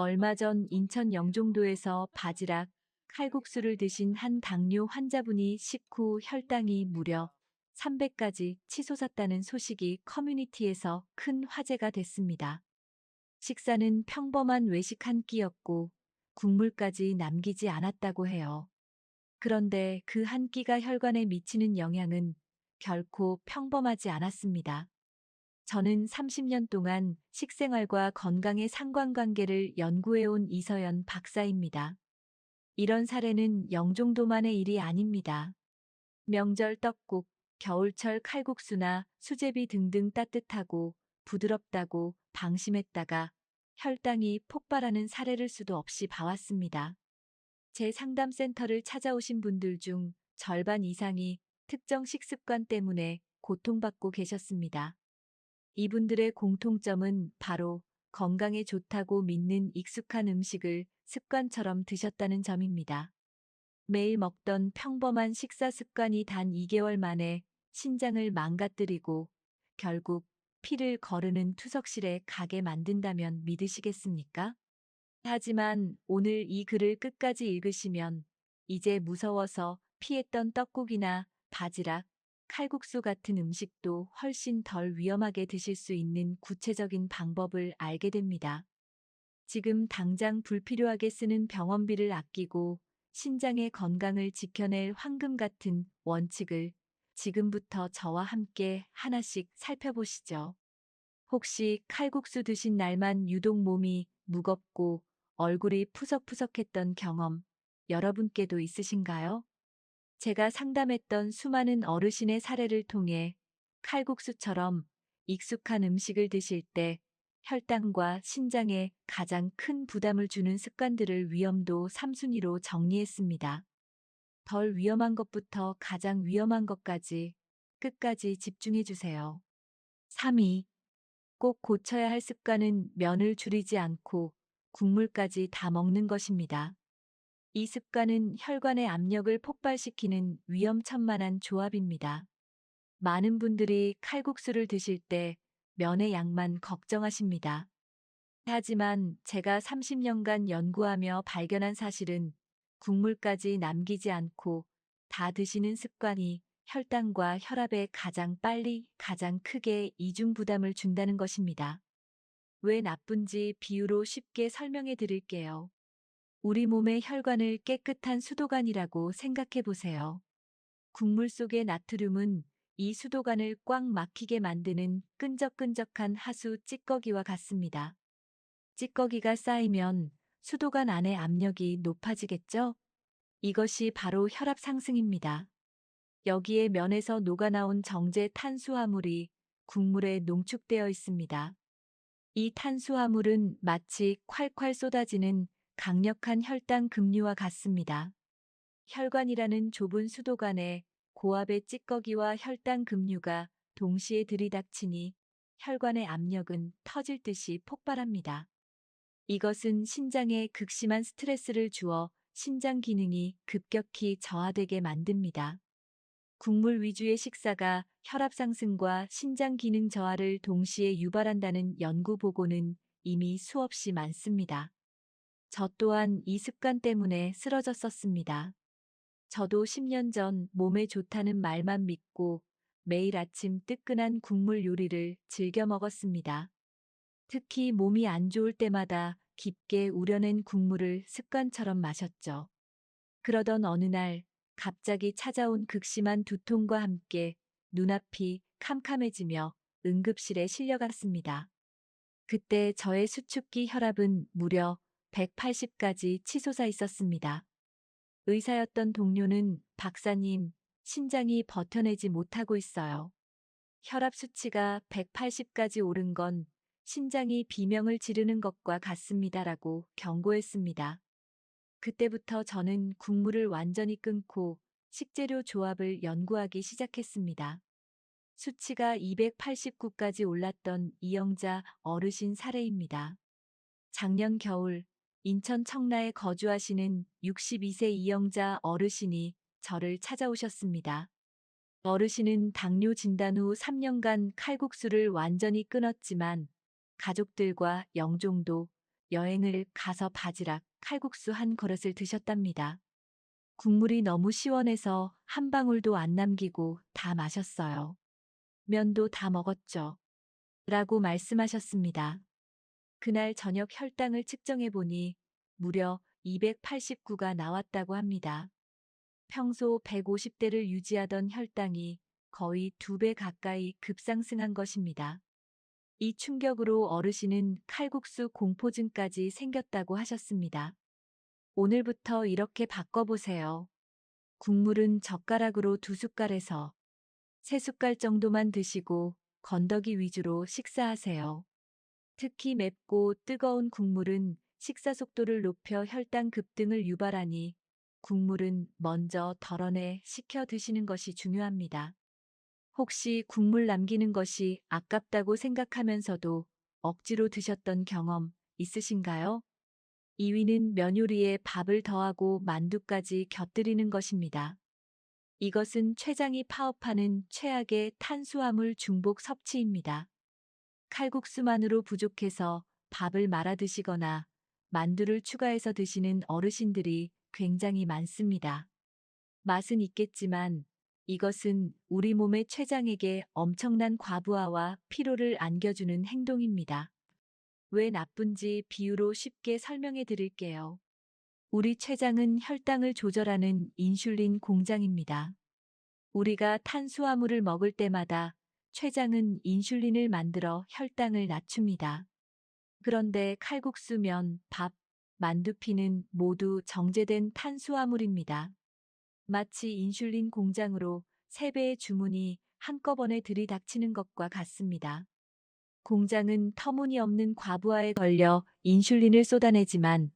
얼마 전 인천 영종도에서 바지락, 칼국수를 드신 한 당뇨 환자분이 식후 혈당이 무려 300까지 치솟았다는 소식이 커뮤니티에서 큰 화제가 됐습니다. 식사는 평범한 외식 한 끼였고 국물까지 남기지 않았다고 해요. 그런데 그 한 끼가 혈관에 미치는 영향은 결코 평범하지 않았습니다. 저는 30년 동안 식생활과 건강의 상관관계를 연구해온 이서연 박사입니다. 이런 사례는 영종도만의 일이 아닙니다. 명절 떡국, 겨울철 칼국수나 수제비 등등 따뜻하고 부드럽다고 방심했다가 혈당이 폭발하는 사례를 수도 없이 봐왔습니다. 제 상담센터를 찾아오신 분들 중 절반 이상이 특정 식습관 때문에 고통받고 계셨습니다. 이분들의 공통점은 바로 건강에 좋다고 믿는 익숙한 음식을 습관처럼 드셨다는 점입니다. 매일 먹던 평범한 식사 습관이 단 2개월 만에 신장을 망가뜨리고 결국 피를 거르는 투석실에 가게 만든다면 믿으시겠습니까? 하지만 오늘 이 글을 끝까지 읽으시면 이제 무서워서 피했던 떡국이나 바지락, 칼국수 같은 음식도 훨씬 덜 위험하게 드실 수 있는 구체적인 방법을 알게 됩니다. 지금 당장 불필요하게 쓰는 병원비를 아끼고 신장의 건강을 지켜낼 황금 같은 원칙을 지금부터 저와 함께 하나씩 살펴보시죠. 혹시 칼국수 드신 날만 유독 몸이 무겁고 얼굴이 푸석푸석했던 경험 여러분께도 있으신가요? 제가 상담했던 수많은 어르신의 사례를 통해 칼국수처럼 익숙한 음식을 드실 때 혈당과 신장에 가장 큰 부담을 주는 습관들을 위험도 3순위로 정리했습니다. 덜 위험한 것부터 가장 위험한 것까지 끝까지 집중해 주세요. 3위. 꼭 고쳐야 할 습관은 면을 줄이지 않고 국물까지 다 먹는 것입니다. 이 습관은 혈관의 압력을 폭발시키는 위험천만한 조합입니다. 많은 분들이 칼국수를 드실 때 면의 양만 걱정하십니다. 하지만 제가 30년간 연구하며 발견한 사실은 국물까지 남기지 않고 다 드시는 습관이 혈당과 혈압에 가장 빨리 가장 크게 이중 부담을 준다는 것입니다. 왜 나쁜지 비유로 쉽게 설명해 드릴게요. 우리 몸의 혈관을 깨끗한 수도관이라고 생각해 보세요. 국물 속의 나트륨은 이 수도관을 꽉 막히게 만드는 끈적끈적한 하수 찌꺼기와 같습니다. 찌꺼기가 쌓이면 수도관 안의 압력이 높아지겠죠? 이것이 바로 혈압 상승입니다. 여기에 면에서 녹아나온 정제 탄수화물이 국물에 농축되어 있습니다. 이 탄수화물은 마치 콸콸 쏟아지는 강력한 혈당 급류와 같습니다. 혈관이라는 좁은 수도관에 고압의 찌꺼기와 혈당 급류가 동시에 들이닥치니 혈관의 압력은 터질 듯이 폭발합니다. 이것은 신장에 극심한 스트레스를 주어 신장 기능이 급격히 저하되게 만듭니다. 국물 위주의 식사가 혈압 상승과 신장 기능 저하를 동시에 유발한다는 연구 보고는 이미 수없이 많습니다. 저 또한 이 습관 때문에 쓰러졌었습니다. 저도 10년 전 몸에 좋다는 말만 믿고 매일 아침 뜨끈한 국물 요리를 즐겨 먹었습니다. 특히 몸이 안 좋을 때마다 깊게 우려낸 국물을 습관처럼 마셨죠. 그러던 어느 날 갑자기 찾아온 극심한 두통과 함께 눈앞이 캄캄해지며 응급실에 실려갔습니다. 그때 저의 수축기 혈압은 무려 180까지 치솟아 있었습니다. 의사였던 동료는 박사님, 신장이 버텨내지 못하고 있어요. 혈압 수치가 180까지 오른 건 신장이 비명을 지르는 것과 같습니다라고 경고했습니다. 그때부터 저는 국물을 완전히 끊고 식재료 조합을 연구하기 시작했습니다. 수치가 289까지 올랐던 이영자 어르신 사례입니다. 작년 겨울 인천 청라에 거주하시는 62세 이영자 어르신이 저를 찾아오셨습니다. 어르신은 당뇨 진단 후 3년간 칼국수를 완전히 끊었지만 가족들과 영종도, 여행을 가서 바지락, 칼국수 한 그릇을 드셨답니다. 국물이 너무 시원해서 한 방울도 안 남기고 다 마셨어요. 면도 다 먹었죠. 라고 말씀하셨습니다. 그날 저녁 혈당을 측정해 보니 무려 289가 나왔다고 합니다. 평소 150대를 유지하던 혈당이 거의 두 배 가까이 급상승한 것입니다. 이 충격으로 어르신은 칼국수 공포증까지 생겼다고 하셨습니다. 오늘부터 이렇게 바꿔보세요. 국물은 젓가락으로 두 숟갈에서 세 숟갈 정도만 드시고 건더기 위주로 식사하세요. 특히 맵고 뜨거운 국물은 식사 속도를 높여 혈당 급등을 유발하니 국물은 먼저 덜어내 식혀 드시는 것이 중요합니다. 혹시 국물 남기는 것이 아깝다고 생각하면서도 억지로 드셨던 경험 있으신가요? 2위는 면 요리에 밥을 더하고 만두까지 곁들이는 것입니다. 이것은 췌장이 파업하는 최악의 탄수화물 중복 섭취입니다. 칼국수만으로 부족해서 밥을 말아 드시거나 만두를 추가해서 드시는 어르신들이 굉장히 많습니다. 맛은 있겠지만 이것은 우리 몸의 췌장에게 엄청난 과부하와 피로를 안겨주는 행동입니다. 왜 나쁜지 비유로 쉽게 설명해 드릴게요. 우리 췌장은 혈당을 조절하는 인슐린 공장입니다. 우리가 탄수화물을 먹을 때마다 췌장은 인슐린을 만들어 혈당을 낮춥니다. 그런데 칼국수, 면, 밥, 만두피는 모두 정제된 탄수화물입니다. 마치 인슐린 공장으로 3배의 주문이 한꺼번에 들이닥치는 것과 같습니다. 공장은 터무니없는 과부하에 걸려 인슐린을 쏟아내지만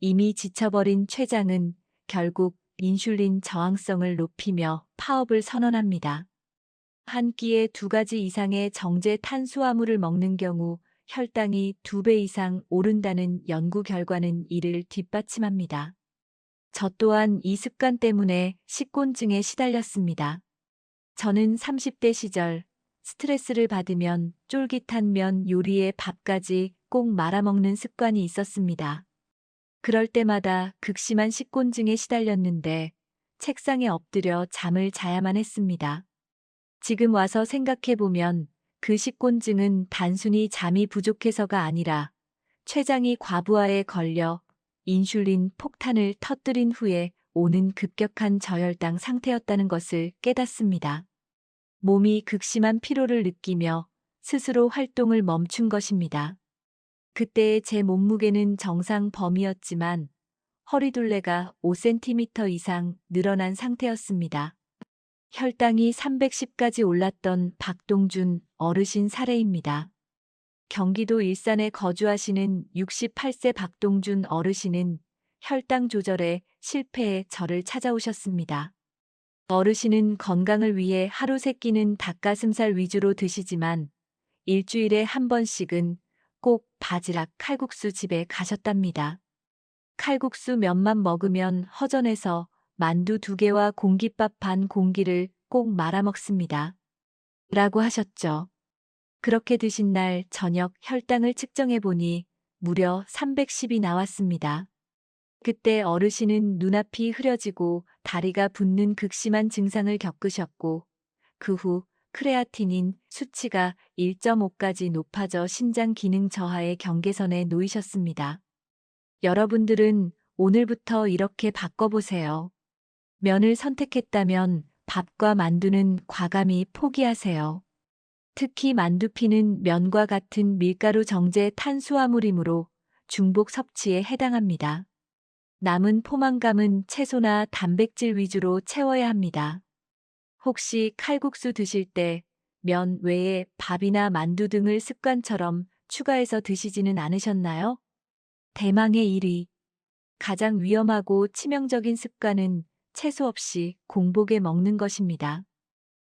이미 지쳐버린 췌장은 결국 인슐린 저항성을 높이며 파업을 선언합니다. 한 끼에 두 가지 이상의 정제 탄수화물을 먹는 경우 혈당이 두 배 이상 오른다는 연구 결과는 이를 뒷받침합니다. 저 또한 이 습관 때문에 식곤증에 시달렸습니다. 저는 30대 시절 스트레스를 받으면 쫄깃한 면 요리에 밥까지 꼭 말아먹는 습관이 있었습니다. 그럴 때마다 극심한 식곤증에 시달렸는데 책상에 엎드려 잠을 자야만 했습니다. 지금 와서 생각해보면 그 식곤증은 단순히 잠이 부족해서가 아니라 췌장이 과부하에 걸려 인슐린 폭탄을 터뜨린 후에 오는 급격한 저혈당 상태였다는 것을 깨닫습니다. 몸이 극심한 피로를 느끼며 스스로 활동을 멈춘 것입니다. 그때의 제 몸무게는 정상 범위였지만 허리둘레가 5cm 이상 늘어난 상태였습니다. 혈당이 310까지 올랐던 박동준 어르신 사례입니다. 경기도 일산에 거주하시는 68세 박동준 어르신은 혈당 조절에 실패해 저를 찾아오셨습니다. 어르신은 건강을 위해 하루 세 끼는 닭가슴살 위주로 드시지만 일주일에 한 번씩은 꼭 바지락 칼국수 집에 가셨답니다. 칼국수 면만 먹으면 허전해서 만두 두 개와 공깃밥 반 공기를 꼭 말아 먹습니다. 라고 하셨죠. 그렇게 드신 날 저녁 혈당을 측정해 보니 무려 310이 나왔습니다. 그때 어르신은 눈앞이 흐려지고 다리가 붓는 극심한 증상을 겪으셨고 그 후 크레아틴인 수치가 1.5까지 높아져 신장 기능 저하의 경계선에 놓이셨습니다. 여러분들은 오늘부터 이렇게 바꿔보세요. 면을 선택했다면 밥과 만두는 과감히 포기하세요. 특히 만두피는 면과 같은 밀가루 정제 탄수화물이므로 중복 섭취에 해당합니다. 남은 포만감은 채소나 단백질 위주로 채워야 합니다. 혹시 칼국수 드실 때 면 외에 밥이나 만두 등을 습관처럼 추가해서 드시지는 않으셨나요? 대망의 1위. 가장 위험하고 치명적인 습관은 채소 없이 공복에 먹는 것입니다.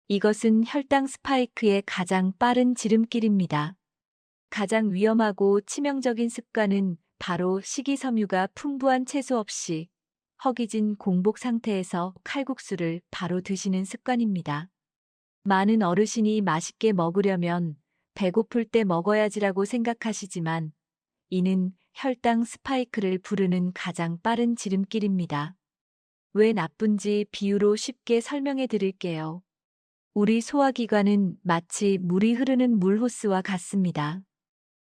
이것은 혈당 스파이크의 가장 빠른 지름길입니다. 가장 위험하고 치명적인 습관은 바로 식이섬유가 풍부한 채소 없이 허기진 공복 상태에서 칼국수를 바로 드시는 습관입니다. 많은 어르신이 맛있게 먹으려면 배고플 때 먹어야지라고 생각하시지만 이는 혈당 스파이크를 부르는 가장 빠른 지름길입니다. 왜 나쁜지 비유로 쉽게 설명해 드릴게요. 우리 소화기관은 마치 물이 흐르는 물호스와 같습니다.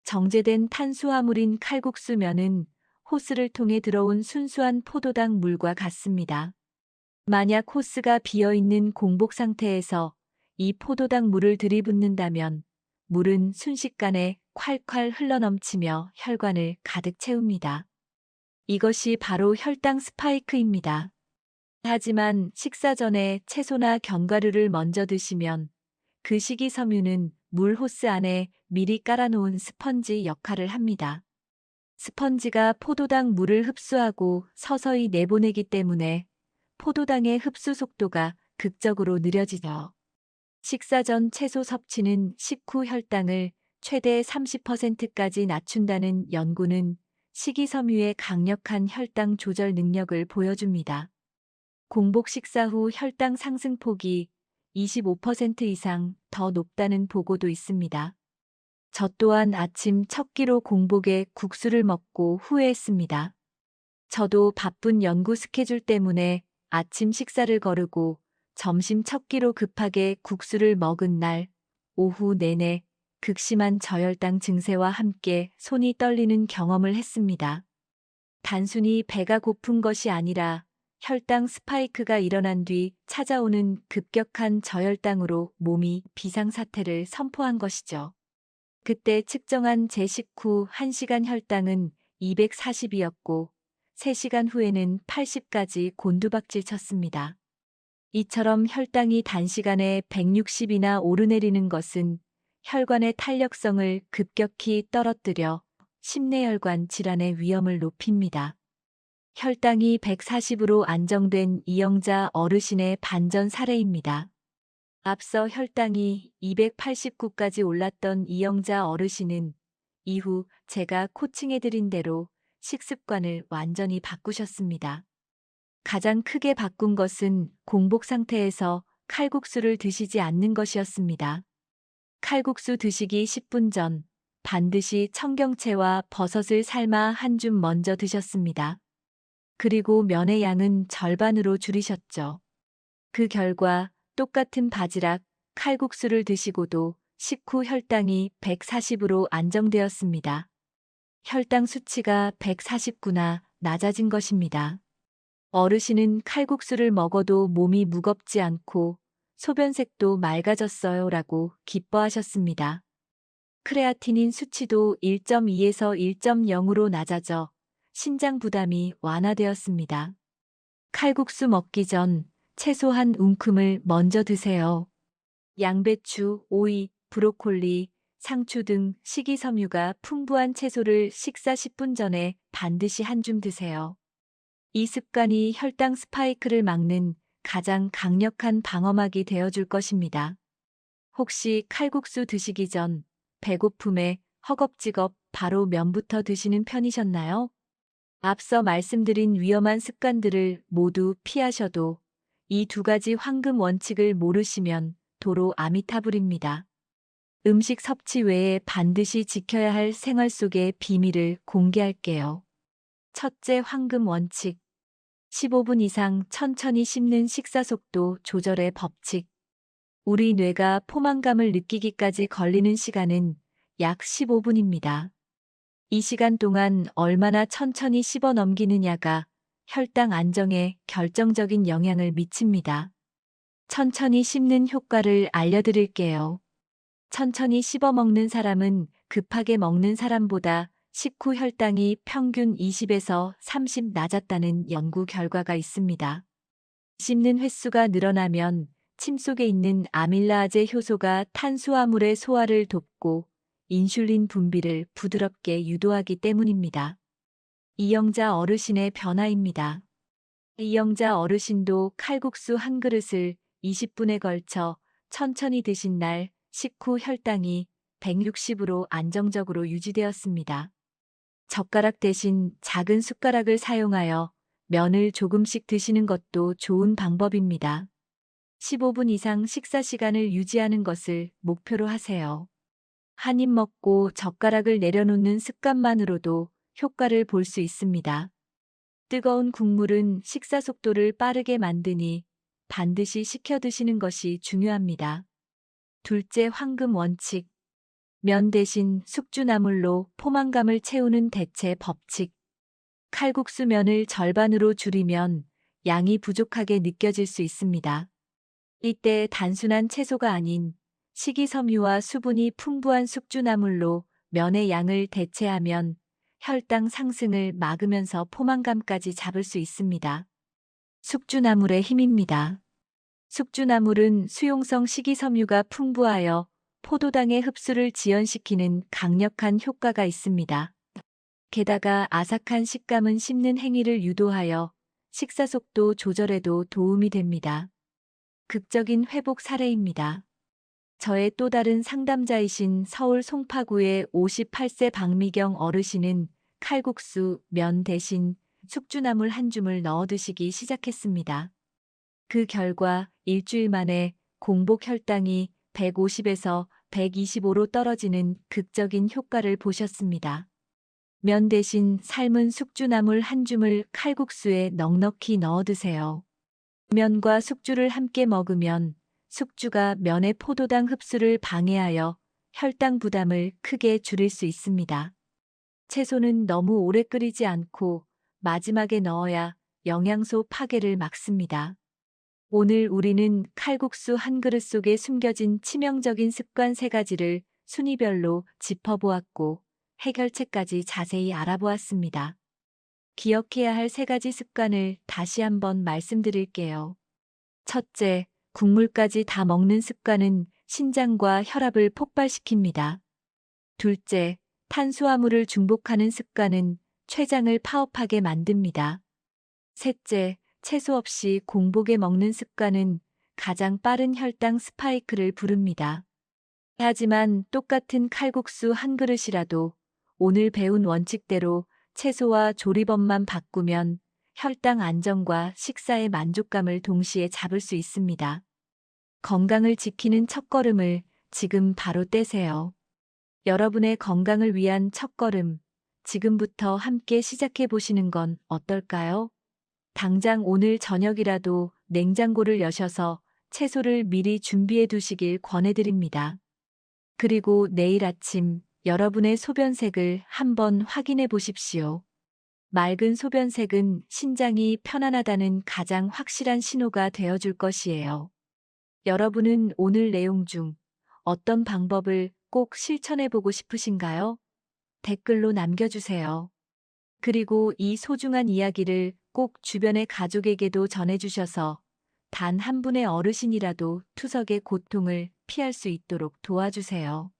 정제된 탄수화물인 칼국수면은 호스를 통해 들어온 순수한 포도당 물과 같습니다. 만약 호스가 비어 있는 공복 상태에서 이 포도당 물을 들이붓는다면 물은 순식간에 콸콸 흘러넘치며 혈관을 가득 채웁니다. 이것이 바로 혈당 스파이크입니다. 하지만 식사 전에 채소나 견과류를 먼저 드시면 그 식이 섬유는 물 호스 안에 미리 깔아놓은 스펀지 역할을 합니다. 스펀지가 포도당 물을 흡수하고 서서히 내보내기 때문에 포도당의 흡수 속도가 극적으로 느려지죠. 식사 전 채소 섭취는 식후 혈당을 최대 30%까지 낮춘다는 연구는 식이섬유의 강력한 혈당 조절 능력을 보여줍니다. 공복 식사 후 혈당 상승폭이 25% 이상 더 높다는 보고도 있습니다. 저 또한 아침 첫 끼로 공복에 국수를 먹고 후회했습니다. 저도 바쁜 연구 스케줄 때문에 아침 식사를 거르고 점심 첫 끼로 급하게 국수를 먹은 날 오후 내내 극심한 저혈당 증세와 함께 손이 떨리는 경험을 했습니다. 단순히 배가 고픈 것이 아니라 혈당 스파이크가 일어난 뒤 찾아오는 급격한 저혈당으로 몸이 비상사태를 선포한 것이죠. 그때 측정한 제 식후 1시간 혈당은 240이었고 3시간 후에는 80까지 곤두박질 쳤습니다. 이처럼 혈당이 단시간에 160이나 오르내리는 것은 혈관의 탄력성을 급격히 떨어뜨려 심내혈관 질환의 위험을 높입니다. 혈당이 140으로 안정된 이영자 어르신의 반전 사례입니다. 앞서 혈당이 289까지 올랐던 이영자 어르신은 이후 제가 코칭해드린 대로 식습관을 완전히 바꾸셨습니다. 가장 크게 바꾼 것은 공복 상태에서 칼국수를 드시지 않는 것이었습니다. 칼국수 드시기 10분 전 반드시 청경채와 버섯을 삶아 한 줌 먼저 드셨습니다. 그리고 면의 양은 절반으로 줄이셨죠. 그 결과 똑같은 바지락, 칼국수를 드시고도 식후 혈당이 140으로 안정되었습니다. 혈당 수치가 149나 낮아진 것입니다. 어르신은 칼국수를 먹어도 몸이 무겁지 않고 소변색도 맑아졌어요 라고 기뻐하셨습니다. 크레아티닌 수치도 1.2에서 1.0으로 낮아져 신장 부담이 완화되었습니다. 칼국수 먹기 전 채소 한 움큼을 먼저 드세요. 양배추, 오이, 브로콜리, 상추 등 식이섬유가 풍부한 채소를 식사 10분 전에 반드시 한 줌 드세요. 이 습관이 혈당 스파이크를 막는 가장 강력한 방어막이 되어줄 것입니다. 혹시 칼국수 드시기 전 배고픔에 허겁지겁 바로 면부터 드시는 편이셨나요? 앞서 말씀드린 위험한 습관들을 모두 피하셔도 이 두 가지 황금 원칙을 모르시면 도로 아미타불입니다. 음식 섭취 외에 반드시 지켜야 할 생활 속의 비밀을 공개할게요. 첫째 황금 원칙. 15분 이상 천천히 씹는 식사 속도 조절의 법칙. 우리 뇌가 포만감을 느끼기까지 걸리는 시간은 약 15분입니다. 이 시간 동안 얼마나 천천히 씹어 넘기느냐가 혈당 안정에 결정적인 영향을 미칩니다. 천천히 씹는 효과를 알려드릴게요. 천천히 씹어 먹는 사람은 급하게 먹는 사람보다 식후 혈당이 평균 20에서 30 낮았다는 연구 결과가 있습니다. 씹는 횟수가 늘어나면 침 속에 있는 아밀라아제 효소가 탄수화물의 소화를 돕고 인슐린 분비를 부드럽게 유도하기 때문입니다. 이영자 어르신의 변화입니다. 이영자 어르신도 칼국수 한 그릇을 20분에 걸쳐 천천히 드신 날 식후 혈당이 160으로 안정적으로 유지되었습니다. 젓가락 대신 작은 숟가락을 사용하여 면을 조금씩 드시는 것도 좋은 방법입니다. 15분 이상 식사 시간을 유지하는 것을 목표로 하세요. 한 입 먹고 젓가락을 내려놓는 습관만으로도 효과를 볼 수 있습니다. 뜨거운 국물은 식사 속도를 빠르게 만드니 반드시 식혀 드시는 것이 중요합니다. 둘째 황금 원칙. 면 대신 숙주나물로 포만감을 채우는 대체 법칙. 칼국수 면을 절반으로 줄이면 양이 부족하게 느껴질 수 있습니다. 이때 단순한 채소가 아닌 식이섬유와 수분이 풍부한 숙주나물로 면의 양을 대체하면 혈당 상승을 막으면서 포만감까지 잡을 수 있습니다. 숙주나물의 힘입니다. 숙주나물은 수용성 식이섬유가 풍부하여 포도당의 흡수를 지연시키는 강력한 효과가 있습니다. 게다가 아삭한 식감은 씹는 행위를 유도하여 식사 속도 조절에도 도움이 됩니다. 극적인 회복 사례입니다. 저의 또 다른 상담자이신 서울 송파구의 58세 박미경 어르신은 칼국수, 면 대신 숙주나물 한 줌을 넣어 드시기 시작했습니다. 그 결과 일주일 만에 공복 혈당이 150에서 125로 떨어지는 극적인 효과를 보셨습니다. 면 대신 삶은 숙주나물 한 줌을 칼국수에 넉넉히 넣어 드세요. 면과 숙주를 함께 먹으면 숙주가 면의 포도당 흡수를 방해하여 혈당 부담을 크게 줄일 수 있습니다. 채소는 너무 오래 끓이지 않고 마지막에 넣어야 영양소 파괴를 막습니다. 오늘 우리는 칼국수 한 그릇 속에 숨겨진 치명적인 습관 세 가지를 순위별로 짚어보았고 해결책까지 자세히 알아보았습니다. 기억해야 할 세 가지 습관을 다시 한번 말씀드릴게요. 첫째, 국물까지 다 먹는 습관은 신장과 혈압을 폭발시킵니다. 둘째, 탄수화물을 중복하는 습관은 췌장을 파업하게 만듭니다. 셋째, 채소 없이 공복에 먹는 습관은 가장 빠른 혈당 스파이크를 부릅니다. 하지만 똑같은 칼국수 한 그릇이라도 오늘 배운 원칙대로 채소와 조리법만 바꾸면 혈당 안정과 식사의 만족감을 동시에 잡을 수 있습니다. 건강을 지키는 첫걸음을 지금 바로 떼세요. 여러분의 건강을 위한 첫걸음, 지금부터 함께 시작해 보시는 건 어떨까요? 당장 오늘 저녁이라도 냉장고를 여셔서 채소를 미리 준비해 두시길 권해드립니다. 그리고 내일 아침 여러분의 소변색을 한번 확인해 보십시오. 맑은 소변색은 신장이 편안하다는 가장 확실한 신호가 되어줄 것이에요. 여러분은 오늘 내용 중 어떤 방법을 꼭 실천해 보고 싶으신가요? 댓글로 남겨주세요. 그리고 이 소중한 이야기를 꼭 주변의 가족에게도 전해주셔서 단 한 분의 어르신이라도 투석의 고통을 피할 수 있도록 도와주세요.